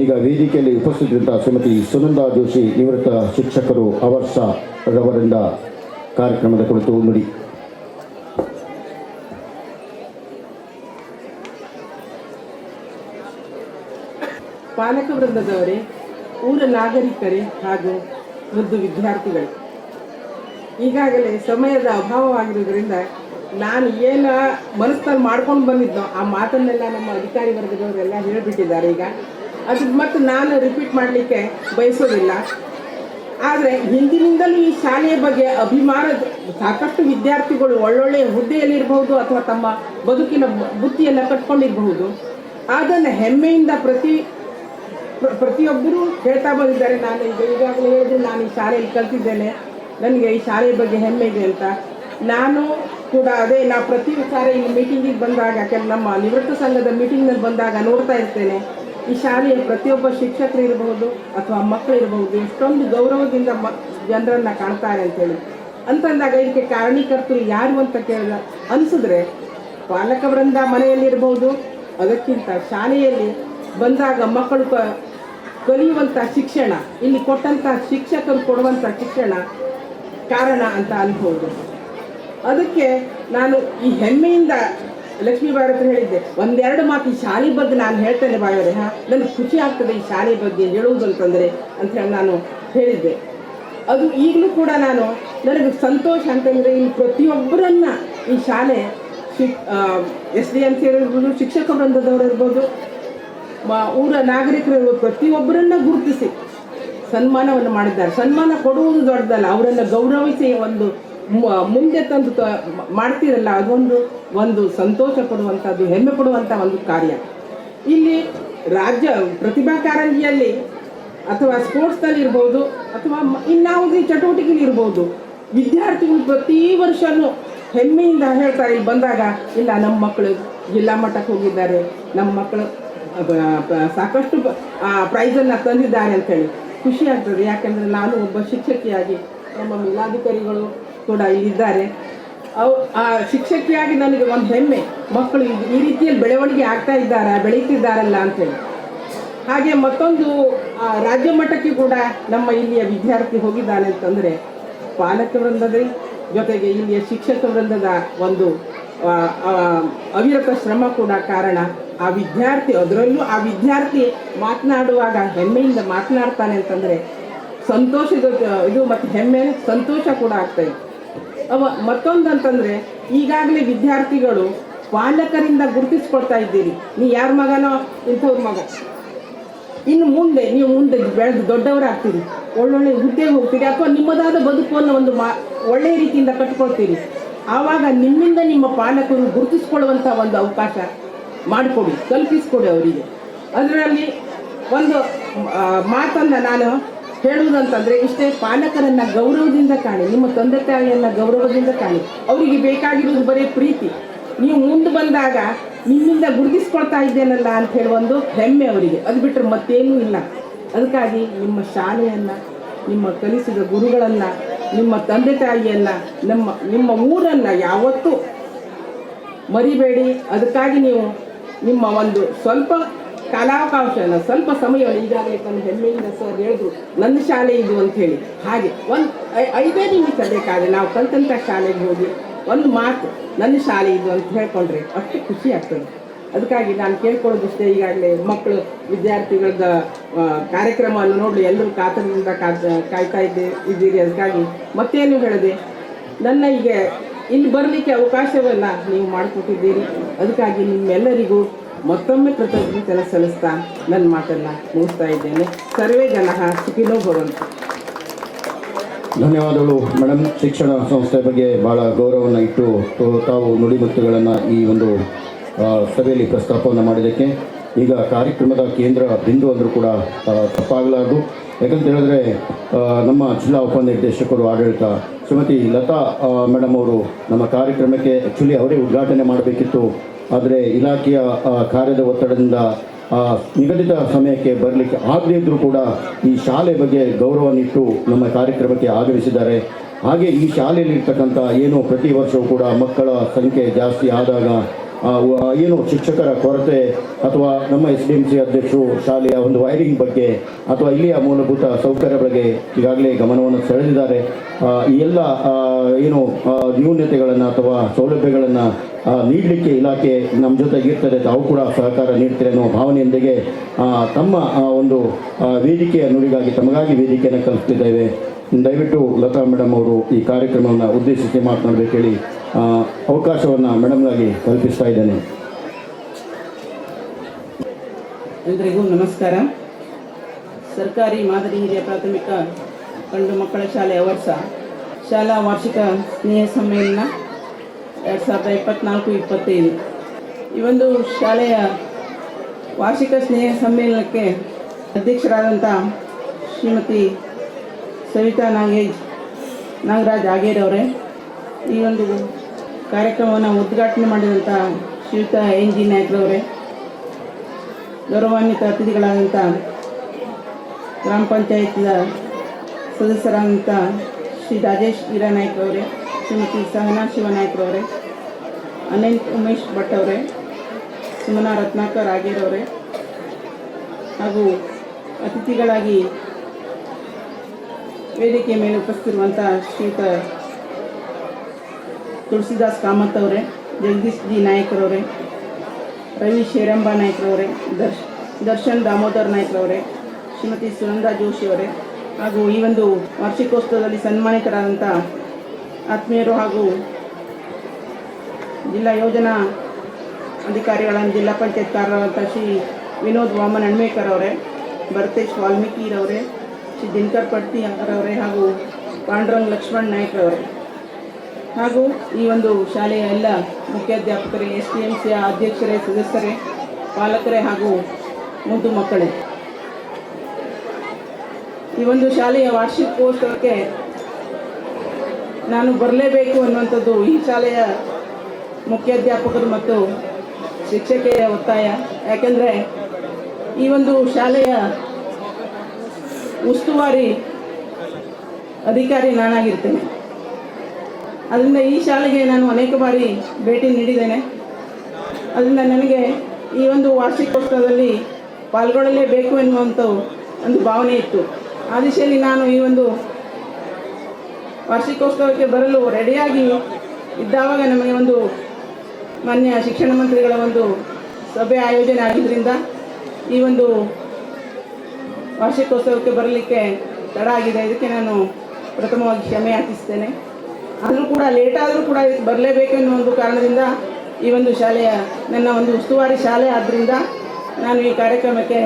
ಈಗ ವೇದಿಕೆಯಲ್ಲಿ ಉಪಸ್ಥಿತರಿದ್ದ ಶ್ರೀಮತಿ ಸುನಂದಾ ಜೋಶಿ ನಿವೃತ್ತ ಶಿಕ್ಷಕರು ಅವರ್ಷ ರವರಿಂದ ಕಾರ್ಯಕ್ರಮದ ಕುರಿತು ನುಡಿ. ಪಾಲಕ ವೃಂದದವರೇ, ಊರ ನಾಗರಿಕರೇ ಹಾಗೂ ಮುದ್ದು ವಿದ್ಯಾರ್ಥಿಗಳು. ಈಗಾಗಲೇ ಸಮಯದ ಅಭಾವವಾಗಿರುವುದರಿಂದ ನಾನು ಏನು ಮನಸ್ಸಲ್ಲಿ ಮಾಡ್ಕೊಂಡು ಬಂದಿದ್ದೋ ಆ ಮಾತನ್ನೆಲ್ಲ ನಮ್ಮ ಅಧಿಕಾರಿ ವರ್ಗದವರೆಲ್ಲ ಹೇಳಿಬಿಟ್ಟಿದ್ದಾರೆ ಈಗ. ಅದು ಮತ್ತು ನಾನು ರಿಪೀಟ್ ಮಾಡಲಿಕ್ಕೆ ಬಯಸೋದಿಲ್ಲ. ಆದರೆ ಹಿಂದಿನಿಂದಲೂ ಈ ಶಾಲೆಯ ಬಗ್ಗೆ ಅಭಿಮಾನ, ಸಾಕಷ್ಟು ವಿದ್ಯಾರ್ಥಿಗಳು ಒಳ್ಳೊಳ್ಳೆಯ ಹುದ್ದೆಯಲ್ಲಿರಬಹುದು ಅಥವಾ ತಮ್ಮ ಬದುಕಿನ ಬುತ್ತಿಯೆಲ್ಲ ಕಟ್ಕೊಂಡಿರಬಹುದು. ಅದನ್ನು ಹೆಮ್ಮೆಯಿಂದ ಪ್ರತಿ ಪ್ರತಿಯೊಬ್ಬರೂ ಹೇಳ್ತಾ ಬಂದಿದ್ದಾರೆ. ನಾನು ಈಗ ಈಗಾಗಲೇ ಹೇಳಿದ್ರೆ ನಾನು ಈ ಶಾಲೆಯಲ್ಲಿ ಕಲ್ತಿದ್ದೇನೆ. ನನಗೆ ಈ ಶಾಲೆಯ ಬಗ್ಗೆ ಹೆಮ್ಮೆ ಇದೆ ಅಂತ. ನಾನು ಕೂಡ ಅದೇ, ನಾ ಪ್ರತಿ ಸಾರಿ ಈ ಮೀಟಿಂಗಿಗೆ ಬಂದಾಗ, ಕೆಲ, ನಮ್ಮ ನಿವೃತ್ತ ಸಂಘದ ಮೀಟಿಂಗ್ನಲ್ಲಿ ಬಂದಾಗ ನೋಡ್ತಾ ಇರ್ತೇನೆ. ಈ ಶಾಲೆಯ ಪ್ರತಿಯೊಬ್ಬ ಶಿಕ್ಷಕರು ಇರಬಹುದು ಅಥವಾ ಮಕ್ಕಳು ಇರಬಹುದು, ಎಷ್ಟೊಂದು ಗೌರವದಿಂದ ಮ, ಜನರನ್ನು ಕಾಣ್ತಾರೆ ಅಂತೇಳಿ. ಅಂತಂದಾಗ ಇದಕ್ಕೆ ಕಾರಣೀಕರ್ತರು ಯಾರು ಅಂತ ಕೇಳಿದ, ಅನಿಸಿದ್ರೆ ಪಾಲಕ ವೃಂದ ಮನೆಯಲ್ಲಿರ್ಬೋದು ಅದಕ್ಕಿಂತ ಶಾಲೆಯಲ್ಲಿ ಬಂದಾಗ ಮಕ್ಕಳು ಕ ಕಲಿಯುವಂಥ ಶಿಕ್ಷಣ, ಇಲ್ಲಿ ಕೊಟ್ಟಂಥ ಶಿಕ್ಷಕರು ಕೊಡುವಂಥ ಶಿಕ್ಷಣ ಕಾರಣ ಅಂತ ಅನ್ಬೋದು. ಅದಕ್ಕೆ ನಾನು ಈ ಹೆಮ್ಮೆಯಿಂದ ಲಕ್ಷ್ಮೀ ಭಾರತ ಹೇಳಿದ್ದೆ, ಒಂದೆರಡು ಮಾತು ಈ ಶಾಲೆ ಬಗ್ಗೆ ನಾನು ಹೇಳ್ತೇನೆ ಬಾಯವರೆ, ಹಾ? ನನಗೆ ಖುಷಿ ಆಗ್ತದೆ ಈ ಶಾಲೆ ಬಗ್ಗೆ ಹೇಳುವುದು ಅಂತಂದರೆ ಅಂತ ಹೇಳಿ ನಾನು ಹೇಳಿದ್ದೆ. ಅದು ಈಗಲೂ ಕೂಡ ನಾನು ನನಗೆ ಸಂತೋಷ ಅಂತಂದರೆ ಇಲ್ಲಿ ಪ್ರತಿಯೊಬ್ಬರನ್ನ ಈ ಶಾಲೆ ಶಿಕ್ ಎಸ್ ಡಿ ಎಂ ಸಿ ಇರ್ಬೋದು, ಶಿಕ್ಷಕ ವೃಂದದವರು ಇರ್ಬೋದು ಊರ ನಾಗರಿಕರು ಇರ್ಬೋದು, ಪ್ರತಿಯೊಬ್ಬರನ್ನ ಗುರುತಿಸಿ ಸನ್ಮಾನವನ್ನು ಮಾಡಿದ್ದಾರೆ. ಸನ್ಮಾನ ಕೊಡುವುದು ದೊಡ್ಡದಲ್ಲ, ಅವರನ್ನು ಗೌರವಿಸಿ ಒಂದು ಮುಂದೆ ತಂದು ಮಾಡ್ತೀರಲ್ಲ, ಅದೊಂದು ಒಂದು ಸಂತೋಷ ಪಡುವಂಥದ್ದು, ಹೆಮ್ಮೆ ಪಡುವಂಥ ಒಂದು ಕಾರ್ಯ. ಇಲ್ಲಿ ರಾಜ್ಯ, ಪ್ರತಿಭಾ ಕಾರಂಜಿಯಲ್ಲಿ ಅಥವಾ ಸ್ಪೋರ್ಟ್ಸ್ನಲ್ಲಿ ಇರ್ಬೋದು, ಅಥವಾ ಇನ್ನಾವುದೇ ಚಟುವಟಿಕೆಯಲ್ಲಿ ಇರ್ಬೋದು, ವಿದ್ಯಾರ್ಥಿಗಳು ಪ್ರತಿ ವರ್ಷನೂ ಹೆಮ್ಮೆಯಿಂದ ಹೇಳ್ತಾರೆ, ಇಲ್ಲಿ ಬಂದಾಗ, ಇಲ್ಲ, ನಮ್ಮ ಮಕ್ಕಳು ಜಿಲ್ಲಾ ಮಟ್ಟಕ್ಕೆ ಹೋಗಿದ್ದಾರೆ, ನಮ್ಮ ಮಕ್ಕಳು ಸಾಕಷ್ಟು ಪ್ರೈಸನ್ನು ತಂದಿದ್ದಾರೆ ಅಂತೇಳಿ ಖುಷಿ ಆಗ್ತದೆ. ಯಾಕೆಂದರೆ ನಾನು ಒಬ್ಬ ಶಿಕ್ಷಕಿಯಾಗಿ, ನಮ್ಮ ಮೇಲಾಧಿಕಾರಿಗಳು ಕೂಡ ಇಲ್ಲಿದ್ದಾರೆ ಅವು ಆ ಶಿಕ್ಷಕಿಯಾಗಿ ನನಗೆ ಒಂದು ಹೆಮ್ಮೆ. ಮಕ್ಕಳು ಈ- ರೀತಿಯಲ್ಲಿ ಬೆಳವಣಿಗೆ ಆಗ್ತಾ ಇದ್ದಾರಾ ಬೆಳೀತಿದ್ದಾರಲ್ಲ ಅಂತೇಳಿ. ಹಾಗೆ ಮತ್ತೊಂದು ಆ, ರಾಜ್ಯ ಮಟ್ಟಕ್ಕೆ ಕೂಡ ನಮ್ಮ ಇಲ್ಲಿಯ ವಿದ್ಯಾರ್ಥಿ ಹೋಗಿದ್ದಾನೆ ಅಂತಂದರೆ ಪಾಲಕ ವೃಂದದ ಜೊತೆಗೆ ಇಲ್ಲಿಯ ಶಿಕ್ಷಕ ವೃಂದದ ಒಂದು ಅವಿರತ ಶ್ರಮ ಕೂಡ ಕಾರಣ. ಆ ವಿದ್ಯಾರ್ಥಿ ಅದರಲ್ಲೂ ಆ ವಿದ್ಯಾರ್ಥಿ ಮಾತನಾಡುವಾಗ ಹೆಮ್ಮೆಯಿಂದ ಮಾತನಾಡ್ತಾನೆ ಅಂತಂದರೆ ಸಂತೋಷದ ಇದು ಮತ್ತು ಹೆಮ್ಮೆ ಸಂತೋಷ ಕೂಡ ಆಗ್ತದೆ ಅವ ಮತ್ತೊಂದು ಅಂತಂದರೆ ಈಗಾಗಲೇ ವಿದ್ಯಾರ್ಥಿಗಳು ಪಾಲಕರಿಂದ ಗುರುತಿಸ್ಕೊಳ್ತಾ ಇದ್ದೀರಿ. ನೀ ಯಾರ ಮಗನೋ? ಇಂಥವ್ರ ಮಗ. ಇನ್ನು ಮುಂದೆ, ನೀವು ಮುಂದೆ ಬೆಳೆದು ದೊಡ್ಡವರಾಗ್ತೀರಿ. ಒಳ್ಳೊಳ್ಳೆ ಹುದ್ದೆಗೆ ಹೋಗ್ತೀರಿ, ಅಥವಾ ನಿಮ್ಮದಾದ ಬದುಕನ್ನು ಒಂದು ಮಾ ಒಳ್ಳೆಯ ರೀತಿಯಿಂದ ಕಟ್ಕೊಳ್ತೀರಿ. ಆವಾಗ ನಿಮ್ಮಿಂದ ನಿಮ್ಮ ಪಾಲಕರು ಗುರುತಿಸ್ಕೊಳ್ಳುವಂಥ ಒಂದು ಅವಕಾಶ ಮಾಡಿಕೊಡಿ, ಕಲ್ಪಿಸ್ಕೊಡಿ ಅವರಿಗೆ. ಅದರಲ್ಲಿ ಒಂದು ಮಾತನ್ನು ನಾನು ಹೇಳುವುದಂತಂದರೆ ಇಷ್ಟೇ ಪಾಲಕರನ್ನು ಗೌರವದಿಂದ ಕಾಣಿ, ನಿಮ್ಮ ತಂದೆ ತಾಯಿಯನ್ನ ಗೌರವದಿಂದ ಕಾಣಿ. ಅವರಿಗೆ ಬೇಕಾಗಿರುವುದು ಬರೀ ಪ್ರೀತಿ. ನೀವು ಮುಂದೆ ಬಂದಾಗ ನಿಮ್ಮಿಂದ ಗುರುತಿಸ್ಕೊಳ್ತಾ ಇದ್ದೇನಲ್ಲ ಅಂತ ಹೇಳಿ ಒಂದು ಹೆಮ್ಮೆ ಅವರಿಗೆ. ಅದು ಬಿಟ್ಟರೆ ಮತ್ತೇನೂ ಇಲ್ಲ. ಅದಕ್ಕಾಗಿ ನಿಮ್ಮ ಶಾಲೆಯನ್ನು, ನಿಮ್ಮ ಕಲಿಸಿದ ಗುರುಗಳನ್ನು, ನಿಮ್ಮ ತಂದೆ ತಾಯಿಯನ್ನು, ನಮ್ಮ, ನಿಮ್ಮ ಊರನ್ನ ಯಾವತ್ತೂ ಮರಿಬೇಡಿ. ಅದಕ್ಕಾಗಿ ನೀವು ನಿಮ್ಮ ಒಂದು ಸ್ವಲ್ಪ ಕಾಲಾವಕಾಶನ ಸ್ವಲ್ಪ ಸಮಯ ಈಗಾಗಲೇ ತನ್ನ ಹೆಮ್ಮೆಯಿಂದ ಸರ್ ಹೇಳಿದ್ರು ನನ್ನ ಶಾಲೆ ಇದು ಅಂತ ಹೇಳಿ ಹಾಗೆ ಒಂದು ಐದೇ ನಿಮಿಷ ಬೇಕಾದ್ರೆ ನಾವು ಕಲ್ತಂಥ ಶಾಲೆಗೆ ಹೋಗಿ ಒಂದು ಮಾತು, ನನ್ನ ಶಾಲೆ ಇದು ಅಂತ ಹೇಳ್ಕೊಂಡ್ರೆ ಅಷ್ಟು ಖುಷಿ ಆಗ್ತದೆ. ಅದಕ್ಕಾಗಿ ನಾನು ಕೇಳ್ಕೊಳ್ಳೋದಿಷ್ಟೇ ಈಗಾಗಲೇ ಮಕ್ಕಳು ವಿದ್ಯಾರ್ಥಿಗಳದ ಕಾರ್ಯಕ್ರಮವನ್ನು ನೋಡಲಿ, ಎಲ್ಲರೂ ಕಾತರದಿಂದ ಕಾಯ್ತಾ ಇದ್ದೆ, ಇದ್ದೀರಿ ಅದಕ್ಕಾಗಿ ಮತ್ತೇನು ಹೇಳಿದೆ, ನನ್ನ ಈಗ ಇಲ್ಲಿ ಬರಲಿಕ್ಕೆ ಅವಕಾಶವನ್ನು ನೀವು ಮಾಡಿಕೊಟ್ಟಿದ್ದೀರಿ. ಅದಕ್ಕಾಗಿ ನಿಮ್ಮೆಲ್ಲರಿಗೂ ಮತ್ತೊಮ್ಮೆ ಕೃತಜ್ಞತೆ ಸಲ್ಲಿಸ್ತಾ ನನ್ನ ಮಾತನ್ನು ಮುಗಿಸ್ತಾ ಇದ್ದೇನೆ. ಸರ್ವೇ ಜನ ಸುಖಿನೋ ಭವಂತು. ಧನ್ಯವಾದಗಳು ಮೇಡಮ್ ಶಿಕ್ಷಣ ಸಂಸ್ಥೆ ಬಗ್ಗೆ ಭಾಳ ಗೌರವವನ್ನು ಇಟ್ಟು ತಾವು ನುಡಿಮುತ್ತುಗಳನ್ನು ಈ ಒಂದು ಸಭೆಯಲ್ಲಿ ಪ್ರಸ್ತಾಪವನ್ನು ಮಾಡಿದ್ದಕ್ಕೆ. ಈಗ ಕಾರ್ಯಕ್ರಮದ ಕೇಂದ್ರ ಬಿಂದು ಅಂದರೂ ಕೂಡ ತಪ್ಪಾಗಲಾರದು. ಯಾಕಂತ ಹೇಳಿದ್ರೆ ನಮ್ಮ ಜಿಲ್ಲಾ ಉಪನಿರ್ದೇಶಕರು ಆಡಳಿತ ಶ್ರೀಮತಿ ಲತಾ ಮೇಡಮ್ ಅವರು ನಮ್ಮ ಕಾರ್ಯಕ್ರಮಕ್ಕೆ ಆ್ಯಕ್ಚುಲಿ ಅವರೇ ಉದ್ಘಾಟನೆ ಮಾಡಬೇಕಿತ್ತು. ಆದರೆ ಇಲಾಖೆಯ ಕಾರ್ಯದ ಒತ್ತಡದಿಂದ ನಿಗದಿತ ಸಮಯಕ್ಕೆ ಬರಲಿಕ್ಕೆ ಆಗದೇ ಇದ್ದರೂ ಕೂಡ ಈ ಶಾಲೆ ಬಗ್ಗೆ ಗೌರವನಿಟ್ಟು ನಮ್ಮ ಕಾರ್ಯಕ್ರಮಕ್ಕೆ ಆಗಮಿಸಿದ್ದಾರೆ. ಹಾಗೆ ಈ ಶಾಲೆಯಲ್ಲಿ ಇರ್ತಕ್ಕಂಥ ಏನು ಪ್ರತಿ ವರ್ಷವೂ ಕೂಡ ಮಕ್ಕಳ ಸಂಖ್ಯೆ ಜಾಸ್ತಿ ಆದಾಗ ಏನು ಶಿಕ್ಷಕರ ಕೊರತೆ ಅಥವಾ ನಮ್ಮ ಎಸ್ ಡಿ ಎಂ ಸಿ ಅಧ್ಯಕ್ಷರು ಶಾಲೆಯ ಒಂದು ವೈರಿಂಗ್ ಬಗ್ಗೆ ಅಥವಾ ಇಲ್ಲಿಯ ಮೂಲಭೂತ ಸೌಕರ್ಯ ಬಗ್ಗೆ ಈಗಾಗಲೇ ಗಮನವನ್ನು ಸೆಳೆದಿದ್ದಾರೆ. ಈ ಎಲ್ಲ ಏನು ನ್ಯೂನ್ಯತೆಗಳನ್ನು ಅಥವಾ ಸೌಲಭ್ಯಗಳನ್ನು ನೀಡಲಿಕ್ಕೆ ಇಲಾಖೆ ನಮ್ಮ ಜೊತೆಗಿರ್ತದೆ ತಾವು ಕೂಡ ಸಹಕಾರ ನೀಡ್ತಾರೆ ಅನ್ನೋ ಭಾವನೆಯೊಂದಿಗೆ ತಮ್ಮ ಒಂದು ವೇದಿಕೆಯ ನುಡಿಗಾಗಿ, ತಮಗಾಗಿ ವೇದಿಕೆಯನ್ನು ಕಲ್ಪಿಸಿದ್ದೇವೆ ದಯವಿಟ್ಟು ಲತಾ ಮೇಡಮ್ ಅವರು ಈ ಕಾರ್ಯಕ್ರಮವನ್ನು ಉದ್ದೇಶಿಸಿ ಮಾತನಾಡಬೇಕು ಹೇಳಿ ಅವಕಾಶವನ್ನು ಮೇಡಮ್ಗಾಗಿ ಕಲ್ಪಿಸ್ತಾ ಇದ್ದೇನೆ. ಎಲ್ರಿಗೂ ನಮಸ್ಕಾರ. ಸರ್ಕಾರಿ ಮಾದರಿ ಹಿರಿಯ ಪ್ರಾಥಮಿಕ ಗಂಡು ಮಕ್ಕಳ ಶಾಲೆಯ ವರ್ಷ. ಶಾಲಾ ವಾರ್ಷಿಕ ಸ್ನೇಹ ಸಮ್ಮೇಳನ ಎರಡು ಸಾವಿರದ ಇಪ್ಪತ್ನಾಲ್ಕು, ಇಪ್ಪತ್ತೈದು. ಈ ಒಂದು ಶಾಲೆಯ ವಾರ್ಷಿಕ ಸ್ನೇಹ ಸಮ್ಮೇಳನಕ್ಕೆ ಅಧ್ಯಕ್ಷರಾದಂಥ ಶ್ರೀಮತಿ ಸವಿತಾ ನಾಗೇಜ್ ನಾಗರಾಜ್ ಆಗೇರವರೇ ಈ ಒಂದು ಕಾರ್ಯಕ್ರಮವನ್ನು ಉದ್ಘಾಟನೆ ಮಾಡಿದಂಥ ಶ್ರೀಯುತ ಎನ್ ಜಿ ನಾಯ್ಕರವರೇ, ಗೌರವಾನ್ವಿತ ಅತಿಥಿಗಳಾದಂಥ ಗ್ರಾಮ ಪಂಚಾಯತ್ನ ಸದಸ್ಯರಾದಂಥ ಶ್ರೀ ರಾಜೇಶ್ ಹಿರಾನಾಯ್ಕರವರೇ ಶ್ರೀಮತಿ ಸಹನಾ ಶಿವನಾಯ್ಕರವರೇ ಅನಂತ್ ಉಮೇಶ್ ಭಟ್ ಅವರೇ, ಸುಮನಾ ರತ್ನಾಕರ್ ಆಗೇರವರೇ ಹಾಗೂ ಅತಿಥಿಗಳಾಗಿ ವೇದಿಕೆ ಮೇಲೆ ಉಪಸ್ಥಿರುವಂಥ ಶ್ರೀಯುತ ತುಳಸಿದಾಸ್ ಕಾಮತ್ ಅವರೇ, ಜಗದೀಶ್ ಜಿ ನಾಯಕರವರೇ ರವಿ ಶೇರಂಬ ನಾಯ್ಕರವರೇ ದರ್ಶ್, ದರ್ಶನ್ ದಾಮೋದರ್ ನಾಯ್ಕರವರೇ ಶ್ರೀಮತಿ ಸುನಂದಾ ಜೋಶಿ ಅವರೇ, ಹಾಗೂ ಈ ಒಂದು ವಾರ್ಷಿಕೋತ್ಸವದಲ್ಲಿ ಸನ್ಮಾನಿತರಾದಂಥ ಆತ್ಮೀಯರು ಹಾಗೂ ಜಿಲ್ಲಾ ಯೋಜನಾ ಅಧಿಕಾರಿಗಳಾದ ಜಿಲ್ಲಾ ಪಂಚಾಯತ್ ಕಾರ್ಯರಾದಂಥ ಶ್ರೀ ವಿನೋದ್ ವಾಮನ್ ಅಣ್ಮೇಕರ್ ಅವರೇ, ಭರತೇಶ್ ವಾಲ್ಮೀಕಿರವರೇ ಶ್ರೀ ದಿನಕರ್ ಪಟ್ಟಿ ಅವರವರೇ ಹಾಗೂ ಪಾಂಡುರಂಗ್ ಲಕ್ಷ್ಮಣ್ ನಾಯ್ಕರವರೇ ಹಾಗೂ ಈ ಒಂದು ಶಾಲೆಯ ಎಲ್ಲ ಮುಖ್ಯಾಧ್ಯಾಪಕರೇ ಎಸ್ ಟಿ ಎಂ ಸಿಯ ಅಧ್ಯಕ್ಷರೇ, ಸದಸ್ಯರೇ, ಪಾಲಕರೇ ಹಾಗೂ ಮುದ್ದು ಮಕ್ಕಳೇ. ಈ ಒಂದು ಶಾಲೆಯ ವಾರ್ಷಿಕೋತ್ಸವಕ್ಕೆ ನಾನು ಬರಲೇಬೇಕು ಅನ್ನುವಂಥದ್ದು ಈ ಶಾಲೆಯ ಮುಖ್ಯಾಧ್ಯಾಪಕರು ಮತ್ತು ಶಿಕ್ಷಕಿಯ ಒತ್ತಾಯ. ಯಾಕೆಂದರೆ ಈ ಒಂದು ಶಾಲೆಯ ಉಸ್ತುವಾರಿ ಅಧಿಕಾರಿ ನಾನಾಗಿರ್ತೇನೆ. ಅದರಿಂದ ಈ ಶಾಲೆಗೆ ನಾನು ಅನೇಕ ಬಾರಿ ಭೇಟಿ ನೀಡಿದ್ದೇನೆ. ಅದರಿಂದ ನನಗೆ ಈ ಒಂದು ವಾರ್ಷಿಕೋತ್ಸವದಲ್ಲಿ ಪಾಲ್ಗೊಳ್ಳಲೇಬೇಕು ಎನ್ನುವಂಥ ಒಂದು ಭಾವನೆ ಇತ್ತು. ಆ ದಿಶೆಯಲ್ಲಿ ನಾನು ಈ ಒಂದು ವಾರ್ಷಿಕೋತ್ಸವಕ್ಕೆ ಬರಲು ರೆಡಿಯಾಗಿ ಇದ್ದಾವಾಗ ನಮಗೆ ಒಂದು ಮಾನ್ಯ ಶಿಕ್ಷಣ ಮಂತ್ರಿಗಳ ಒಂದು ಸಭೆ ಆಯೋಜನೆ ಆಗಿದ್ದರಿಂದ ಈ ಒಂದು ವಾರ್ಷಿಕೋತ್ಸವಕ್ಕೆ ಬರಲಿಕ್ಕೆ ತಡ ಆಗಿದೆ. ಇದಕ್ಕೆ ನಾನು ಪ್ರಥಮವಾಗಿ ಕ್ಷಮೆ ಯಾಚಿಸ್ತೇನೆ. ಆದರೂ ಕೂಡ ಲೇಟ್ ಆದರೂ ಕೂಡ ಇದಕ್ಕೆ ಬರಲೇಬೇಕು ಎನ್ನುವ ಒಂದು ಕಾರಣದಿಂದ ಈ ಒಂದು ಶಾಲೆಯ, ನನ್ನ ಒಂದು ಉಸ್ತುವಾರಿ ಶಾಲೆ ಆದ್ದರಿಂದ ನಾನು ಈ ಕಾರ್ಯಕ್ರಮಕ್ಕೆ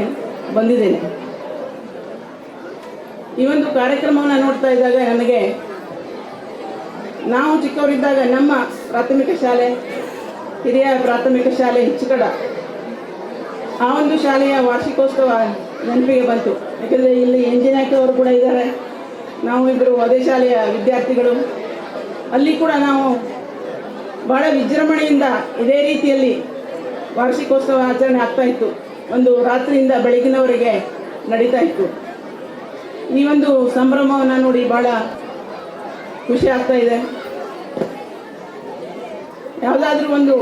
ಬಂದಿದ್ದೇನೆ. ಈ ಒಂದು ಕಾರ್ಯಕ್ರಮವನ್ನು ನೋಡ್ತಾ ಇದ್ದಾಗ ನನಗೆ ನಾವು ಚಿಕ್ಕವರಿದ್ದಾಗ ನಮ್ಮ ಪ್ರಾಥಮಿಕ ಶಾಲೆ, ಹಿರಿಯ ಪ್ರಾಥಮಿಕ ಶಾಲೆ ಹಿಚ್ಚಕಡ, ಆ ಒಂದು ಶಾಲೆಯ ವಾರ್ಷಿಕೋತ್ಸವ ನೆನಪಿಗೆ ಬಂತು. ಯಾಕಂದರೆ ಇಲ್ಲಿ ಎಂಜಿನಿಯರ್ ಅವರು ಕೂಡ ಇದ್ದಾರೆ. ನಾವು ಇಬ್ಬರು ಅದೇ ಶಾಲೆಯ ವಿದ್ಯಾರ್ಥಿಗಳು. ಅಲ್ಲಿ ಕೂಡ ನಾವು ಬಹಳ ವಿಜೃಂಭಣೆಯಿಂದ ಇದೇ ರೀತಿಯಲ್ಲಿ ವಾರ್ಷಿಕೋತ್ಸವ ಆಚರಣೆ ಆಗ್ತಾ ಇತ್ತು. ಒಂದು ರಾತ್ರಿಯಿಂದ ಬೆಳಗಿನವರೆಗೆ ನಡೀತಾ ಇತ್ತು. ಈ ಒಂದು ಸಂಭ್ರಮವನ್ನು ನೋಡಿ ಭಾಳ ಖುಷಿ ಆಗ್ತಾ ಇದೆ. ಯಾವುದಾದ್ರೂ ಒಂದು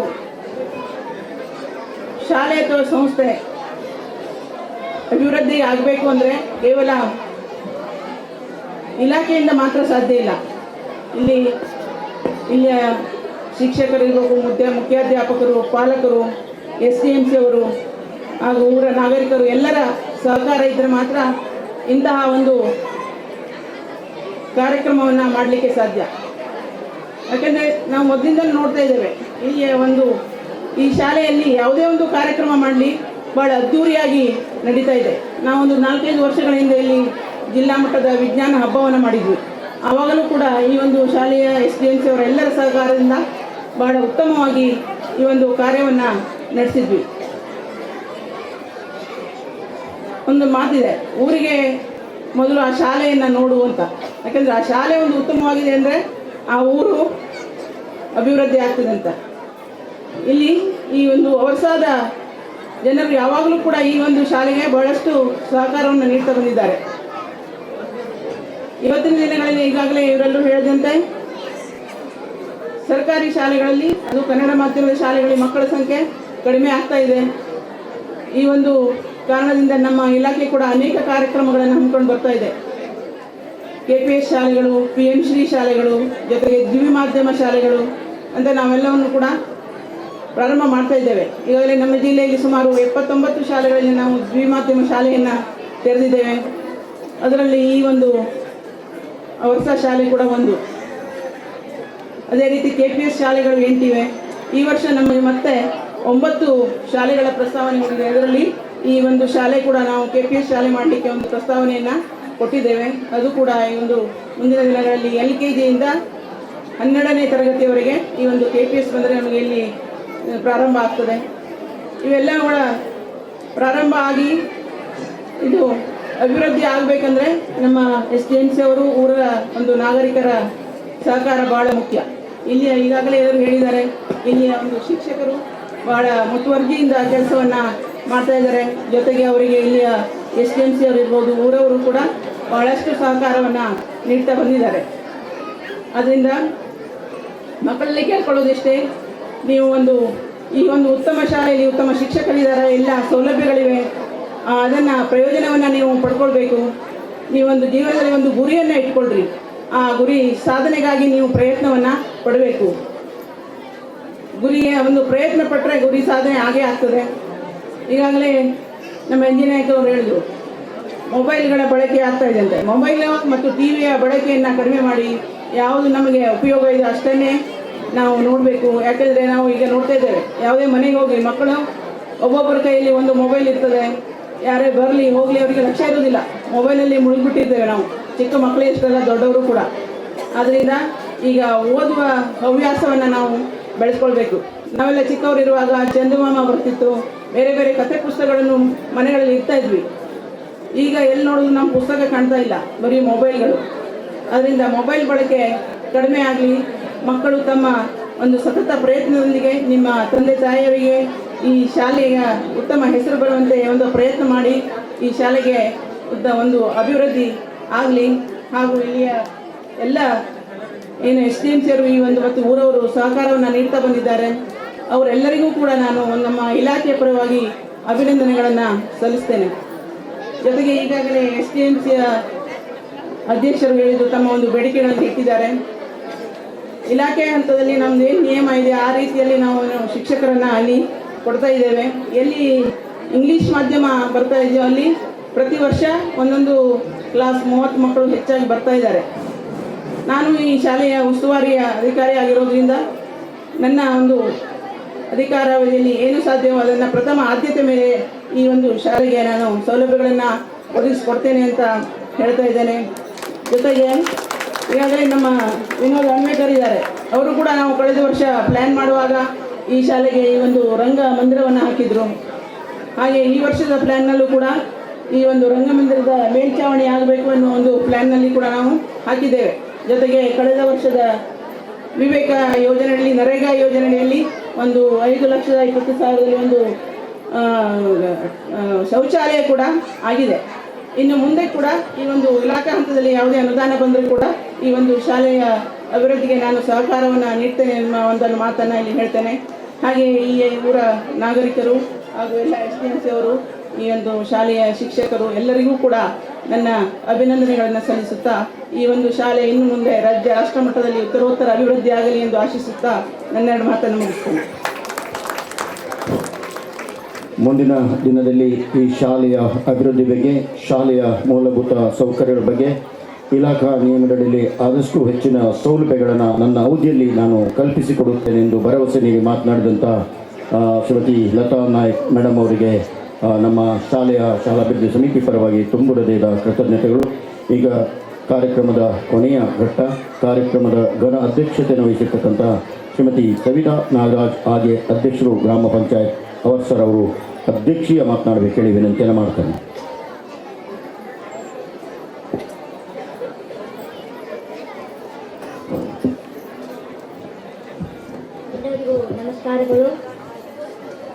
ಶಾಲೆ ಅಥವಾ ಸಂಸ್ಥೆ ಅಭಿವೃದ್ಧಿ ಆಗಬೇಕು ಅಂದರೆ ಕೇವಲ ಇಲಾಖೆಯಿಂದ ಮಾತ್ರ ಸಾಧ್ಯ ಇಲ್ಲ. ಇಲ್ಲಿ ಇಲ್ಲಿಯ ಶಿಕ್ಷಕರಿರ್ಬೋದು ಮುಖ್ಯ ಮುಖ್ಯಾಧ್ಯಾಪಕರು, ಪಾಲಕರು, ಎಸ್ ಡಿ ಎಂ ಸಿ ಅವರು, ಹಾಗೂ ಊರ ನಾಗರಿಕರು ಎಲ್ಲರ ಸಹಕಾರ ಇದ್ದರೆ ಮಾತ್ರ ಇಂತಹ ಒಂದು ಕಾರ್ಯಕ್ರಮವನ್ನು ಮಾಡಲಿಕ್ಕೆ ಸಾಧ್ಯ. ಯಾಕೆಂದರೆ ನಾವು ಮೊದಲಿಂದಲೂ ನೋಡ್ತಾ ಇದ್ದೇವೆ, ಇಲ್ಲಿಯ ಒಂದು ಈ ಶಾಲೆಯಲ್ಲಿ ಯಾವುದೇ ಒಂದು ಕಾರ್ಯಕ್ರಮ ಮಾಡಲಿ ಭಾಳ ಅದ್ಧೂರಿಯಾಗಿ ನಡೀತಾ ಇದೆ. ನಾವೊಂದು ನಾಲ್ಕೈದು ವರ್ಷಗಳ ಹಿಂದೆ ಇಲ್ಲಿ ಜಿಲ್ಲಾ ಮಟ್ಟದ ವಿಜ್ಞಾನ ಹಬ್ಬವನ್ನು ಮಾಡಿದ್ವಿ. ಆವಾಗಲೂ ಕೂಡ ಈ ಒಂದು ಶಾಲೆಯ ಎಸ್ ಡಿ ಎಂ ಸಿ ಅವರೆಲ್ಲರ ಸಹಕಾರದಿಂದ ಬಹಳ ಉತ್ತಮವಾಗಿ ಈ ಒಂದು ಕಾರ್ಯವನ್ನು ನಡೆಸಿದ್ವಿ. ಒಂದು ಮಾತಿದೆ, ಊರಿಗೆ ಮೊದಲು ಆ ಶಾಲೆಯನ್ನು ನೋಡು ಅಂತ. ಯಾಕಂದರೆ ಆ ಶಾಲೆ ಒಂದು ಉತ್ತಮವಾಗಿದೆ ಅಂದರೆ ಆ ಊರು ಅಭಿವೃದ್ಧಿ ಆಗ್ತದೆ ಅಂತ. ಇಲ್ಲಿ ಈ ಒಂದು ವರ್ಷದ ಜನರು ಯಾವಾಗಲೂ ಕೂಡ ಈ ಒಂದು ಶಾಲೆಗೆ ಬಹಳಷ್ಟು ಸಹಕಾರವನ್ನು ನೀಡ್ತಾ ಬಂದಿದ್ದಾರೆ. ಇವತ್ತಿನ ದಿನಗಳಲ್ಲಿ ಈಗಾಗಲೇ ಇವರೆಲ್ಲರೂ ಹೇಳಿದಂತೆ, ಸರ್ಕಾರಿ ಶಾಲೆಗಳಲ್ಲಿ, ಅದು ಕನ್ನಡ ಮಾಧ್ಯಮದ ಶಾಲೆಗಳಲ್ಲಿ ಮಕ್ಕಳ ಸಂಖ್ಯೆ ಕಡಿಮೆ ಆಗ್ತಾ ಇದೆ. ಈ ಒಂದು ಕಾರಣದಿಂದ ನಮ್ಮ ಇಲಾಖೆ ಕೂಡ ಅನೇಕ ಕಾರ್ಯಕ್ರಮಗಳನ್ನು ಹಮ್ಮಿಕೊಂಡು ಬರ್ತಾ ಇದೆ. ಕೆ ಪಿ ಎಸ್ ಶಾಲೆಗಳು ಪಿ ಎಂ ಶ್ರೀ ಶಾಲೆಗಳು, ಜೊತೆಗೆ ದ್ವಿ ಮಾಧ್ಯಮ ಶಾಲೆಗಳು ಅಂತ ನಾವೆಲ್ಲವನ್ನು ಕೂಡ ಪ್ರಾರಂಭ ಮಾಡ್ತಾ ಇದ್ದೇವೆ. ಈಗಾಗಲೇ ನಮ್ಮ ಜಿಲ್ಲೆಯಲ್ಲಿ ಸುಮಾರು ಎಪ್ಪತ್ತೊಂಬತ್ತು ಶಾಲೆಗಳಲ್ಲಿ ನಾವು ದ್ವಿಮಾಧ್ಯಮ ಶಾಲೆಯನ್ನು ತೆರೆದಿದ್ದೇವೆ. ಅದರಲ್ಲಿ ಈ ಒಂದು ಹೊಸ ಶಾಲೆ ಕೂಡ ಒಂದು. ಅದೇ ರೀತಿ ಕೆ ಪಿ ಎಸ್ ಶಾಲೆಗಳು ಎಂಟಿವೆ. ಈ ವರ್ಷ ನಮಗೆ ಮತ್ತೆ ಒಂಬತ್ತು ಶಾಲೆಗಳ ಪ್ರಸ್ತಾವನೆ ಹೋಗಿದೆ ಅದರಲ್ಲಿ ಈ ಒಂದು ಶಾಲೆ ಕೂಡ ನಾವು ಕೆ ಪಿ ಎಸ್ ಶಾಲೆ ಮಾಡಲಿಕ್ಕೆ ಒಂದು ಪ್ರಸ್ತಾವನೆಯನ್ನು ಕೊಟ್ಟಿದ್ದೇವೆ. ಅದು ಕೂಡ ಈ ಒಂದು ಮುಂದಿನ ದಿನಗಳಲ್ಲಿ ಎಲ್ ಕೆ ಜಿಯಿಂದ ಹನ್ನೆರಡನೇ ತರಗತಿಯವರೆಗೆ ಈ ಒಂದು ಕೆ ಪಿ ಎಸ್ ಬಂದರೆ ನಮಗೆ ಇಲ್ಲಿ ಪ್ರಾರಂಭ ಆಗ್ತದೆ. ಇವೆಲ್ಲ ಕೂಡ ಪ್ರಾರಂಭ ಆಗಿ ಇದು ಅಭಿವೃದ್ಧಿ ಆಗಬೇಕಂದ್ರೆ ನಮ್ಮ ಎಸ್ ಡಿ ಎನ್ ಸಿ ಅವರು ಊರ ಒಂದು ನಾಗರಿಕರ ಸಹಕಾರ ಬಹಳ ಮುಖ್ಯ. ಇಲ್ಲಿ ಈಗಾಗಲೇ ಎಲ್ಲರೂ ಹೇಳಿದ್ದಾರೆ, ಇಲ್ಲಿಯ ಒಂದು ಶಿಕ್ಷಕರು ಬಹಳ ಮುತುವರ್ಜಿಯಿಂದ ಕೆಲಸವನ್ನು ಮಾಡ್ತಾ ಇದ್ದಾರೆ. ಜೊತೆಗೆ ಅವರಿಗೆ ಇಲ್ಲಿಯ ಎಸ್ ಡಿ ಎಂ ಸಿ ಅವರು ಇರ್ಬೋದು, ಊರವರು ಕೂಡ ಬಹಳಷ್ಟು ಸಹಕಾರವನ್ನು ನೀಡ್ತಾ ಬಂದಿದ್ದಾರೆ. ಅದರಿಂದ ಮಕ್ಕಳಲ್ಲಿ ಕೇಳ್ಕೊಳ್ಳೋದಿಷ್ಟೇ, ನೀವು ಒಂದು ಈ ಒಂದು ಉತ್ತಮ ಶಾಲೆಯಲ್ಲಿ ಉತ್ತಮ ಶಿಕ್ಷಕರಿದ್ದಾರೆ, ಎಲ್ಲ ಸೌಲಭ್ಯಗಳಿವೆ. ಅದನ್ನ ಪ್ರಯೋಜನವನ್ನು ನೀವು ಪಡ್ಕೊಳ್ಬೇಕು. ನೀವೊಂದು ಜೀವನದಲ್ಲಿ ಒಂದು ಗುರಿಯನ್ನು ಇಟ್ಕೊಳ್ರಿ. ಆ ಗುರಿ ಸಾಧನೆಗಾಗಿ ನೀವು ಪ್ರಯತ್ನವನ್ನು ಪಡಬೇಕು. ಗುರಿಗೆ ಒಂದು ಪ್ರಯತ್ನ ಪಟ್ಟರೆ ಗುರಿ ಸಾಧನೆ ಆಗೇ ಆಗ್ತದೆ. ಈಗಾಗಲೇ ನಮ್ಮ ಎಂಜಿನಿಯರ್ ಅವರು ಹೇಳಿದ್ರು, ಮೊಬೈಲ್ಗಳ ಬಳಕೆ ಆಗ್ತಾ ಇದೆ ಅಂತೆ. ಮೊಬೈಲ್ ಮತ್ತು ಟಿ ವಿಯ ಬಳಕೆಯನ್ನು ಕಡಿಮೆ ಮಾಡಿ, ಯಾವುದು ನಮಗೆ ಉಪಯೋಗ ಇದೆ ಅಷ್ಟನ್ನೇ ನಾವು ನೋಡಬೇಕು. ಯಾಕಂದರೆ ನಾವು ಈಗ ನೋಡ್ತಾ ಇದ್ದೇವೆ. ಯಾವುದೇ ಮನೆಗೆ ಹೋಗಿ ಮಕ್ಕಳು ಒಬ್ಬೊಬ್ಬರ ಕೈಯಲ್ಲಿ ಒಂದು ಮೊಬೈಲ್ ಇರ್ತದೆ. ಯಾರೇ ಬರಲಿ, ಹೋಗಲಿ, ಅವರಿಗೆ ಲಕ್ಷ್ಯ ಇರೋದಿಲ್ಲ. ಮೊಬೈಲಲ್ಲಿ ಮುಳುಗಿಬಿಟ್ಟಿದ್ದೇವೆ ನಾವು. ಚಿಕ್ಕ ಮಕ್ಕಳು ಇಷ್ಟೆಲ್ಲ ದೊಡ್ಡವರು ಕೂಡ. ಆದ್ದರಿಂದ ಈಗ ಓದುವ ಹವ್ಯಾಸವನ್ನು ನಾವು ಬೆಳೆಸ್ಕೊಳ್ಬೇಕು. ನಾವೆಲ್ಲ ಚಿಕ್ಕವರಿರುವಾಗ ಚಂದಮಾಮ ಬರ್ತಿತ್ತು. ಬೇರೆ ಬೇರೆ ಕಥೆ ಪುಸ್ತಕಗಳನ್ನು ಮನೆಗಳಲ್ಲಿ ಇರ್ತಾ ಇದ್ವಿ. ಈಗ ಎಲ್ಲಿ ನೋಡಿದ್ರು ನಮ್ಮ ಪುಸ್ತಕ ಕಾಣ್ತಾ ಇಲ್ಲ, ಬರೀ ಮೊಬೈಲ್ಗಳು ಅದರಿಂದ ಮೊಬೈಲ್ ಬಳಕೆ ಕಡಿಮೆ ಆಗಲಿ. ಮಕ್ಕಳು ತಮ್ಮ ಒಂದು ಸತತ ಪ್ರಯತ್ನದೊಂದಿಗೆ ನಿಮ್ಮ ತಂದೆ ತಾಯಿಯವರಿಗೆ ಈ ಶಾಲೆಯ ಉತ್ತಮ ಹೆಸರು ಬರುವಂತೆ ಒಂದು ಪ್ರಯತ್ನ ಮಾಡಿ ಈ ಶಾಲೆಗೆ ಉದ್ದ ಒಂದು ಅಭಿವೃದ್ಧಿ ಆಗಲಿ ಹಾಗೂ ಇಲ್ಲಿಯ ಎಲ್ಲ ಏನು ಎಸ್ ಡಿ ಎಂ ಸಿಯರು ಈ ಒಂದು ಮತ್ತು ಊರವರು ಸಹಕಾರವನ್ನು ನೀಡ್ತಾ ಬಂದಿದ್ದಾರೆ. ಅವರೆಲ್ಲರಿಗೂ ಕೂಡ ನಾನು ನಮ್ಮ ಇಲಾಖೆಯ ಪರವಾಗಿ ಅಭಿನಂದನೆಗಳನ್ನು ಸಲ್ಲಿಸ್ತೇನೆ. ಜೊತೆಗೆ ಈಗಾಗಲೇ ಎಸ್ ಡಿ ಎಂ ಸಿಯ ಅಧ್ಯಕ್ಷರು ಹೇಳಿದ್ದು ತಮ್ಮ ಒಂದು ಬೇಡಿಕೆಗಳನ್ನು ಇಟ್ಟಿದ್ದಾರೆ. ಇಲಾಖೆ ಹಂತದಲ್ಲಿ ನಮ್ದು ಏನು ನಿಯಮ ಇದೆ, ಆ ರೀತಿಯಲ್ಲಿ ನಾವು ಶಿಕ್ಷಕರನ್ನು ಅಲ್ಲಿ ಕೊಡ್ತಾ ಇದ್ದೇವೆ. ಎಲ್ಲಿ ಇಂಗ್ಲೀಷ್ ಮಾಧ್ಯಮ ಬರ್ತಾ ಇದೆಯೋ ಅಲ್ಲಿ ಪ್ರತಿ ವರ್ಷ ಒಂದೊಂದು ಕ್ಲಾಸ್ ಮೂವತ್ತು ಮಕ್ಕಳು ಹೆಚ್ಚಾಗಿ ಬರ್ತಾ ಇದ್ದಾರೆ. ನಾನು ಈ ಶಾಲೆಯ ಉಸ್ತುವಾರಿಯ ಅಧಿಕಾರಿ ಆಗಿರೋದ್ರಿಂದ ನನ್ನ ಒಂದು ಅಧಿಕಾರಾವಧಿಯಲ್ಲಿ ಏನು ಸಾಧ್ಯವೋ ಅದನ್ನು ಪ್ರಥಮ ಆದ್ಯತೆ ಮೇಲೆ ಈ ಒಂದು ಶಾಲೆಗೆ ನಾನು ಸೌಲಭ್ಯಗಳನ್ನು ಒದಗಿಸ್ಕೊಡ್ತೇನೆ ಅಂತ ಹೇಳ್ತಾ ಇದ್ದೇನೆ. ಜೊತೆಗೆ ಈಗಾಗಲೇ ನಮ್ಮ ವಿನೋದ್ ಅಂಬೇಡ್ಕರ್ ಇದ್ದಾರೆ. ಅವರು ಕೂಡ ನಾವು ಕಳೆದ ವರ್ಷ ಪ್ಲ್ಯಾನ್ ಮಾಡುವಾಗ ಈ ಶಾಲೆಗೆ ಈ ಒಂದು ರಂಗ ಮಂದಿರವನ್ನು ಹಾಕಿದರು. ಹಾಗೆ ಈ ವರ್ಷದ ಪ್ಲ್ಯಾನ್ನಲ್ಲೂ ಕೂಡ ಈ ಒಂದು ರಂಗಮಂದಿರದ ಮೇಲ್ಚಾವಣಿ ಆಗಬೇಕು ಅನ್ನೋ ಒಂದು ಪ್ಲ್ಯಾನ್ನಲ್ಲಿ ಕೂಡ ನಾವು ಹಾಕಿದ್ದೇವೆ. ಜೊತೆಗೆ ಕಳೆದ ವರ್ಷದ ವಿವೇಕ ಯೋಜನೆಯಲ್ಲಿ, ನರೇಗಾ ಯೋಜನೆಯಲ್ಲಿ ಒಂದು ಐದು ಲಕ್ಷದ ಇಪ್ಪತ್ತು ಸಾವಿರದಲ್ಲಿ ಒಂದು ಶೌಚಾಲಯ ಕೂಡ ಆಗಿದೆ. ಇನ್ನು ಮುಂದೆ ಕೂಡ ಈ ಒಂದು ಇಲಾಖಾ ಹಂತದಲ್ಲಿ ಯಾವುದೇ ಅನುದಾನ ಬಂದರೂ ಕೂಡ ಈ ಒಂದು ಶಾಲೆಯ ಅಭಿವೃದ್ಧಿಗೆ ನಾನು ಸಹಕಾರವನ್ನು ನೀಡ್ತೇನೆ ಎನ್ನುವ ಒಂದನ್ನು ಮಾತನ್ನು ಇಲ್ಲಿ ಹೇಳ್ತೇನೆ. ಹಾಗೆ ಈ ಊರ ನಾಗರಿಕರು ಹಾಗೂ ಎಲ್ಲ ಎಸ್ ಡಿ ಎಂ ಸಿ ಅವರು, ಈ ಒಂದು ಶಾಲೆಯ ಶಿಕ್ಷಕರು ಎಲ್ಲರಿಗೂ ಕೂಡ ನನ್ನ ಅಭಿನಂದನೆಗಳನ್ನು ಸಲ್ಲಿಸುತ್ತಾ, ಈ ಒಂದು ಶಾಲೆ ಇನ್ನು ಮುಂದೆ ರಾಜ್ಯ ರಾಷ್ಟ್ರ ಮಟ್ಟದಲ್ಲಿ ಉತ್ತರೋತ್ತರ ಅಭಿವೃದ್ಧಿ ಆಗಲಿ ಎಂದು ಆಶಿಸುತ್ತಾ ನನ್ನೆರಡು ಮಾತನ್ನು ಮುಗಿಸ್ತೇನೆ. ಮುಂದಿನ ದಿನದಲ್ಲಿ ಈ ಶಾಲೆಯ ಅಭಿವೃದ್ಧಿ ಬಗ್ಗೆ, ಶಾಲೆಯ ಮೂಲಭೂತ ಸೌಕರ್ಯಗಳ ಬಗ್ಗೆ ಇಲಾಖಾ ನಿಯಮದಡಿಯಲ್ಲಿ ಆದಷ್ಟು ಹೆಚ್ಚಿನ ಸೌಲಭ್ಯಗಳನ್ನು ನನ್ನ ಅವಧಿಯಲ್ಲಿ ನಾನು ಕಲ್ಪಿಸಿಕೊಡುತ್ತೇನೆ ಎಂದು ಭರವಸೆ ನೀಡಿ ಮಾತನಾಡಿದಂಥ ಶ್ರೀಮತಿ ಲತಾ ನಾಯಕ್ ಮೇಡಮ್ ಅವರಿಗೆ ನಮ್ಮ ಶಾಲೆಯ ಶಾಲಾಭಿವೃದ್ಧಿ ಸಮಿತಿ ಪರವಾಗಿ ತುಂಬುರದೇದ ಕೃತಜ್ಞತೆಗಳು. ಈಗ ಕಾರ್ಯಕ್ರಮದ ಕೊನೆಯ ಘಟ್ಟ, ಕಾರ್ಯಕ್ರಮದ ಘನ ಅಧ್ಯಕ್ಷತೆಯನ್ನು ವಹಿಸಿರ್ತಕ್ಕಂಥ ಶ್ರೀಮತಿ ಸವಿತಾ ನಾಗರಾಜ್, ಹಾಗೆ ಅಧ್ಯಕ್ಷರು ಗ್ರಾಮ ಪಂಚಾಯತ್ ಅವರ್ ಸರ್ ಅವರು ಅಧ್ಯಕ್ಷೀಯ ಮಾತನಾಡಬೇಕು ಹೇಳಿ ವಿನಂತಿಯನ್ನು ಮಾಡ್ತಾರೆ ಎಲ್ಲರಿಗೂ ನಮಸ್ಕಾರಗಳು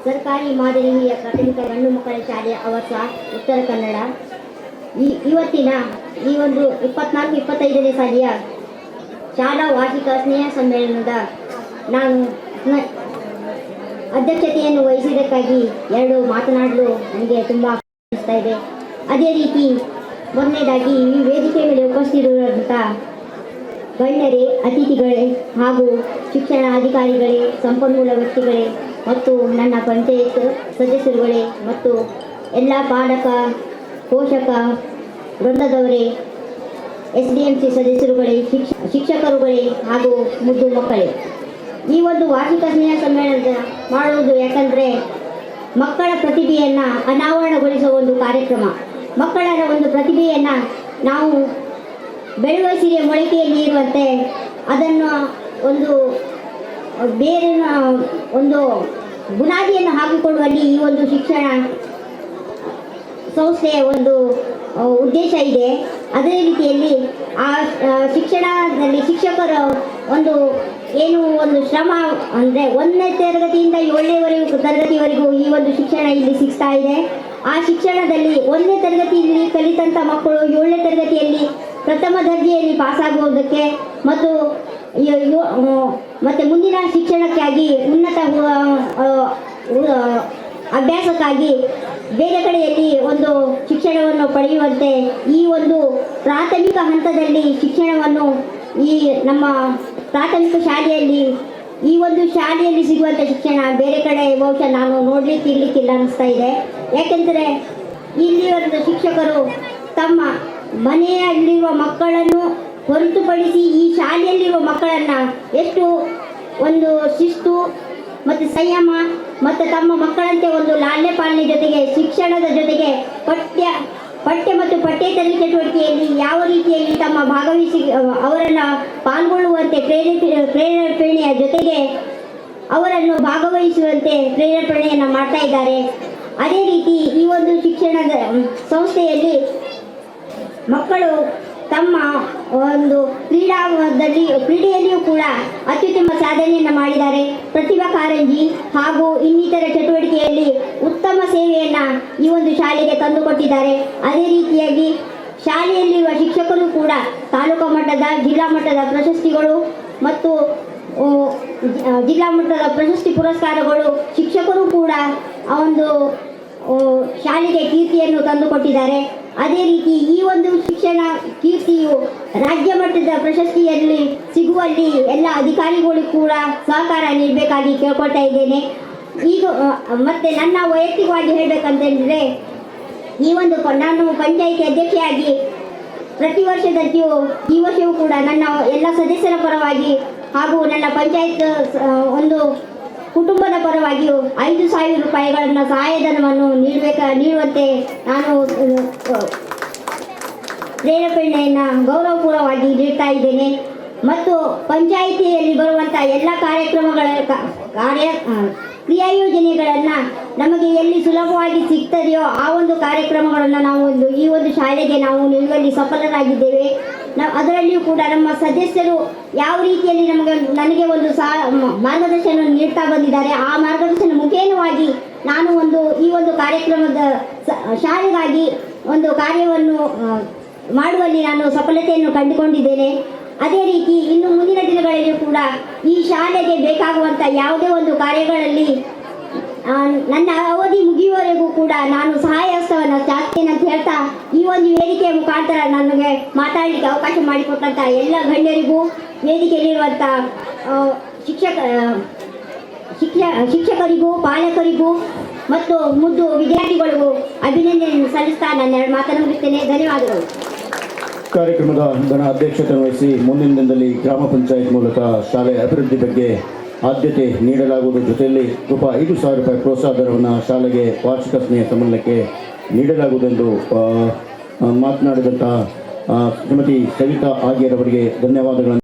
ಸರ್ಕಾರಿ ಮಾದರಿ ಹಿರಿಯ ಪ್ರಾಥಮಿಕ ಹೆಣ್ಣು ಮಕ್ಕಳ ಶಾಲೆ ಅವಸ ಉತ್ತರ ಕನ್ನಡ. ಈ, ಇವತ್ತಿನ ಈ ಒಂದು ಇಪ್ಪತ್ನಾಲ್ಕು, ಇಪ್ಪತ್ತೈದನೇ ಸಾಲಿಯ ಶಾಲಾ ವಾರ್ಷಿಕ ಸ್ನೇಹ ಸಮ್ಮೇಳನದ ನಾನು ಅಧ್ಯಕ್ಷತೆಯನ್ನು ವಹಿಸಿದ್ದಕ್ಕಾಗಿ ಎರಡು ಮಾತನಾಡಲು ನನಗೆ ತುಂಬ ಅನಿಸ್ತಾ ಇದೆ. ಅದೇ ರೀತಿ ಮೊದಲನೇದಾಗಿ ಈ ವೇದಿಕೆ ಮೇಲೆ ಉಪಸ್ಥಿತರಿರುವಂಥ ಗಣ್ಯರೇ, ಅತಿಥಿಗಳೇ ಹಾಗೂ ಶಿಕ್ಷಣ ಅಧಿಕಾರಿಗಳೇ ಸಂಪನ್ಮೂಲ ವ್ಯಕ್ತಿಗಳೇ ಮತ್ತು ನನ್ನ ಪಂಚಾಯತ್ ಸದಸ್ಯರುಗಳೇ ಮತ್ತು ಎಲ್ಲ ಪಾಲಕ, ಪೋಷಕ ವೃಂದದವರೇ ಎಸ್ ಡಿ ಎಂ ಸಿ ಸದಸ್ಯರುಗಳೇ, ಶಿಕ್ಷ, ಶಿಕ್ಷಕರುಗಳೇ ಹಾಗೂ ಮುದ್ದು ಮಕ್ಕಳೇ. ಈ ಒಂದು ವಾರ್ಷಿಕ ಸ್ನೇಹ ಸಮ್ಮೇಳನ ಮಾಡುವುದು ಯಾಕಂದರೆ ಮಕ್ಕಳ ಪ್ರತಿಭೆಯನ್ನು ಅನಾವರಣಗೊಳಿಸುವ ಒಂದು ಕಾರ್ಯಕ್ರಮ. ಮಕ್ಕಳ ಒಂದು ಪ್ರತಿಭೆಯನ್ನು ನಾವು ಬೆಳೆಯುವ ಸೀರೆ ಮೊಳಕೆಯಲ್ಲಿ ಇರುವಂತೆ ಅದನ್ನು ಒಂದು ಬೇರಿನ ಒಂದು ಬುನಾದಿಯನ್ನು ಹಾಕಿಕೊಳ್ಳುವಲ್ಲಿ ಈ ಒಂದು ಶಿಕ್ಷಣ ಸಂಸ್ಥೆಯ ಒಂದು ಉದ್ದೇಶ ಇದೆ. ಅದೇ ರೀತಿಯಲ್ಲಿ ಆ, ಶಿಕ್ಷಣದಲ್ಲಿ ಶಿಕ್ಷಕರು ಒಂದು ಏನು ಒಂದು ಶ್ರಮ ಅಂದರೆ ಒಂದನೇ ತರಗತಿಯಿಂದ ಏಳನೇವರೆಗೂ ತರಗತಿವರೆಗೂ ಈ ಒಂದು ಶಿಕ್ಷಣ ಇಲ್ಲಿ ಸಿಗ್ತಾ ಇದೆ. ಆ ಶಿಕ್ಷಣದಲ್ಲಿ ಒಂದನೇ ತರಗತಿಯಲ್ಲಿ ಕಲಿತಂಥ ಮಕ್ಕಳು ಏಳನೇ ತರಗತಿಯಲ್ಲಿ ಪ್ರಥಮ ದರ್ಜೆಯಲ್ಲಿ ಪಾಸಾಗುವುದಕ್ಕೆ ಮತ್ತು ಮತ್ತೆ ಮುಂದಿನ ಶಿಕ್ಷಣಕ್ಕಾಗಿ ಉನ್ನತ ಅಭ್ಯಾಸಕ್ಕಾಗಿ ಬೇರೆ ಕಡೆಯಲ್ಲಿ ಒಂದು ಶಿಕ್ಷಣವನ್ನು ಪಡೆಯುವಂತೆ ಈ ಒಂದು ಪ್ರಾಥಮಿಕ ಹಂತದಲ್ಲಿ ಶಿಕ್ಷಣವನ್ನು ಈ ನಮ್ಮ ಪ್ರಾಥಮಿಕ ಶಾಲೆಯಲ್ಲಿ, ಈ ಒಂದು ಶಾಲೆಯಲ್ಲಿ ಸಿಗುವಂಥ ಶಿಕ್ಷಣ ಬೇರೆ ಕಡೆ ಬಹುಶಃ ನಾನು ನೋಡ್ಲಿಕ್ಕೆ ಇರ್ಲಿಕ್ಕಿಲ್ಲ ಅನ್ನಿಸ್ತಾ ಇದೆ. ಯಾಕೆಂದರೆ ಒಂದು ಶಿಕ್ಷಕರು ತಮ್ಮ ಮನೆಯಲ್ಲಿರುವ ಮಕ್ಕಳನ್ನು ಹೊರತುಪಡಿಸಿ ಈ ಶಾಲೆಯಲ್ಲಿರುವ ಮಕ್ಕಳನ್ನು ಎಷ್ಟು ಒಂದು ಶಿಸ್ತು ಮತ್ತು ಸಂಯಮ ಮತ್ತು ತಮ್ಮ ಮಕ್ಕಳಂತೆ ಒಂದು ಲಾಲ್ಯ ಪಾಲನೆ ಜೊತೆಗೆ, ಶಿಕ್ಷಣದ ಜೊತೆಗೆ ಪಠ್ಯ ಪಠ್ಯ ಮತ್ತು ಪಠ್ಯೇತರ ಚಟುವಟಿಕೆಯಲ್ಲಿ ಯಾವ ರೀತಿಯಲ್ಲಿ ತಮ್ಮ ಭಾಗವಹಿಸಿ, ಅವರನ್ನು ಪಾಲ್ಗೊಳ್ಳುವಂತೆ ಪ್ರೇರೇಪಿ ಪ್ರೇರೇಪಣೆಯ ಜೊತೆಗೆ ಅವರನ್ನು ಭಾಗವಹಿಸುವಂತೆ ಪ್ರೇರೇಪಣೆಯನ್ನು ಮಾಡ್ತಾ ಇದ್ದಾರೆ. ಅದೇ ರೀತಿ ಈ ಒಂದು ಶಿಕ್ಷಣದ ಸಂಸ್ಥೆಯಲ್ಲಿ ಮಕ್ಕಳು ತಮ್ಮ ಒಂದು ಕ್ರೀಡಾದಲ್ಲಿ ಕ್ರೀಡೆಯಲ್ಲಿಯೂ ಕೂಡ ಅತ್ಯುತ್ತಮ ಸಾಧನೆಯನ್ನು ಮಾಡಿದ್ದಾರೆ. ಪ್ರತಿಭಾ ಕಾರಂಜಿ ಹಾಗೂ ಇನ್ನಿತರ ಚಟುವಟಿಕೆಯಲ್ಲಿ ಉತ್ತಮ ಸೇವೆಯನ್ನು ಈ ಒಂದು ಶಾಲೆಗೆ ತಂದುಕೊಟ್ಟಿದ್ದಾರೆ. ಅದೇ ರೀತಿಯಾಗಿ ಶಾಲೆಯಲ್ಲಿರುವ ಶಿಕ್ಷಕರು ಕೂಡ ತಾಲೂಕು ಮಟ್ಟದ, ಜಿಲ್ಲಾ ಮಟ್ಟದ ಪ್ರಶಸ್ತಿಗಳು ಮತ್ತು ಜಿಲ್ಲಾ ಮಟ್ಟದ ಪ್ರಶಸ್ತಿ ಪುರಸ್ಕಾರಗಳು ಶಿಕ್ಷಕರು ಕೂಡ ಆ ಒಂದು ಶಾಲೆಗೆ ಕೀರ್ತಿಯನ್ನು ತಂದುಕೊಟ್ಟಿದ್ದಾರೆ. ಅದೇ ರೀತಿ ಈ ಒಂದು ಶಿಕ್ಷಣ ಕೀರ್ತಿಯು ರಾಜ್ಯ ಮಟ್ಟದ ಪ್ರಶಸ್ತಿಯಲ್ಲಿ ಸಿಗುವಲ್ಲಿ ಎಲ್ಲ ಅಧಿಕಾರಿಗಳು ಕೂಡ ಸಹಕಾರ ನೀಡಬೇಕಾಗಿ ಕೇಳ್ಕೊಳ್ತಾ ಇದ್ದೇನೆ. ಈಗ ಮತ್ತೆ ನನ್ನ ವೈಯಕ್ತಿಕವಾಗಿ ಹೇಳಬೇಕಂತಂದರೆ, ಈ ಒಂದು ನಾನು ಪಂಚಾಯಿತಿ ಅಧ್ಯಕ್ಷೆಯಾಗಿ ಪ್ರತಿ ವರ್ಷದಂತೆಯೂ ಈ ವರ್ಷವೂ ಕೂಡ ನನ್ನ ಎಲ್ಲ ಸದಸ್ಯರ ಪರವಾಗಿ ಹಾಗೂ ನನ್ನ ಪಂಚಾಯತ್ ಒಂದು ಕುಟುಂಬದ ಪರವಾಗಿಯೂ ಐದು ಸಾವಿರ ರೂಪಾಯಿಗಳನ್ನು ಸಹಾಯಧನವನ್ನು ನೀಡಬೇಕ ನೀಡುವಂತೆ ನಾನು ಪ್ರೇರೇಪಣೆಯನ್ನು ಗೌರವಪೂರ್ವವಾಗಿ ನೀಡ್ತಾ ಇದ್ದೇನೆ. ಮತ್ತು ಪಂಚಾಯಿತಿಯಲ್ಲಿ ಬರುವಂಥ ಎಲ್ಲ ಕಾರ್ಯಕ್ರಮಗಳ ಕಾರ್ಯ ಆ, ಕ್ರಿಯಾ ಯೋಜನೆಗಳನ್ನು ನಮಗೆ ಎಲ್ಲಿ ಸುಲಭವಾಗಿ ಸಿಗ್ತದೆಯೋ ಆ ಒಂದು ಕಾರ್ಯಕ್ರಮಗಳನ್ನು ನಾವು ಒಂದು ಈ ಒಂದು ಶಾಲೆಗೆ ನಾವು ನಿಲ್ಲುವಲ್ಲಿ ಸಫಲರಾಗಿದ್ದೇವೆ. ನಾವು ಅದರಲ್ಲಿಯೂ ಕೂಡ ನಮ್ಮ ಸದಸ್ಯರು ಯಾವ ರೀತಿಯಲ್ಲಿ ನಮಗೆ ನನಗೆ ಒಂದು ಸಾ ಮಾರ್ಗದರ್ಶನ ನೀಡ್ತಾ ಬಂದಿದ್ದಾರೆ. ಆ ಮಾರ್ಗದರ್ಶನ ಮುಖೇನವಾಗಿ ನಾನು ಒಂದು ಈ ಒಂದು ಕಾರ್ಯಕ್ರಮದ ಶಾಲೆಗಾಗಿ ಒಂದು ಕಾರ್ಯವನ್ನು ಮಾಡುವಲ್ಲಿ ನಾನು ಸಫಲತೆಯನ್ನು ಕಂಡುಕೊಂಡಿದ್ದೇನೆ. ಅದೇ ರೀತಿ ಇನ್ನು ಮುಂದಿನ ದಿನಗಳಲ್ಲಿ ಕೂಡ ಈ ಶಾಲೆಗೆ ಬೇಕಾಗುವಂತ ಯಾವುದೇ ಒಂದು ಕಾರ್ಯಗಳಲ್ಲಿ ನನ್ನ ಅವಧಿ ಮುಗಿಯುವವರೆಗೂ ಕೂಡ ನಾನು ಸಹಾಯ ಅಂತ ಹೇಳ್ತಾ ಈ ಒಂದು ವೇದಿಕೆಯ ಮುಖಾಂತರ ನನಗೆ ಮಾತಾಡಲಿಕ್ಕೆ ಅವಕಾಶ ಮಾಡಿಕೊಟ್ಟಂಥ ಎಲ್ಲ ಗಣ್ಯರಿಗೂ ವೇದಿಕೆಯಲ್ಲಿರುವಂಥ ಶಿಕ್ಷಕ ಶಿಕ್ಷ, ಶಿಕ್ಷಕರಿಗೂ, ಪಾಲಕರಿಗೂ ಮತ್ತು ಮುದ್ದು ವಿದ್ಯಾರ್ಥಿಗಳಿಗೂ ಅಭಿನಂದನೆ ಸಲ್ಲಿಸ್ತಾ ನಾನು ಎರಡು ಮಾತನ್ನು ಧನ್ಯವಾದಗಳು. ಕಾರ್ಯಕ್ರಮದ ಗಣ ಅಧ್ಯಕ್ಷತೆ ವಹಿಸಿ ಮುಂದಿನ ದಿನದಲ್ಲಿ ಗ್ರಾಮ ಪಂಚಾಯತ್ ಮೂಲಕ ಶಾಲೆಯ ಅಭಿವೃದ್ಧಿ ಬಗ್ಗೆ ಆದ್ಯತೆ ನೀಡಲಾಗುವುದರ ಜೊತೆಯಲ್ಲಿ ರೂಪಾಯಿ ಐದು ಸಾವಿರ ರೂಪಾಯಿ ಪ್ರೋತ್ಸಾಹ ದರವನ್ನು ಶಾಲೆಗೆ ವಾರ್ಷಿಕ ಸ್ನೇಹ ಸಮ್ಮೇಳನಕ್ಕೆ ನೀಡಲಾಗುವುದೆಂದು ಮಾತನಾಡಿದಂತಹ ಶ್ರೀಮತಿ ಸವಿತಾ ಆಗಿಯರವರಿಗೆ ಧನ್ಯವಾದಗಳನ್ನು.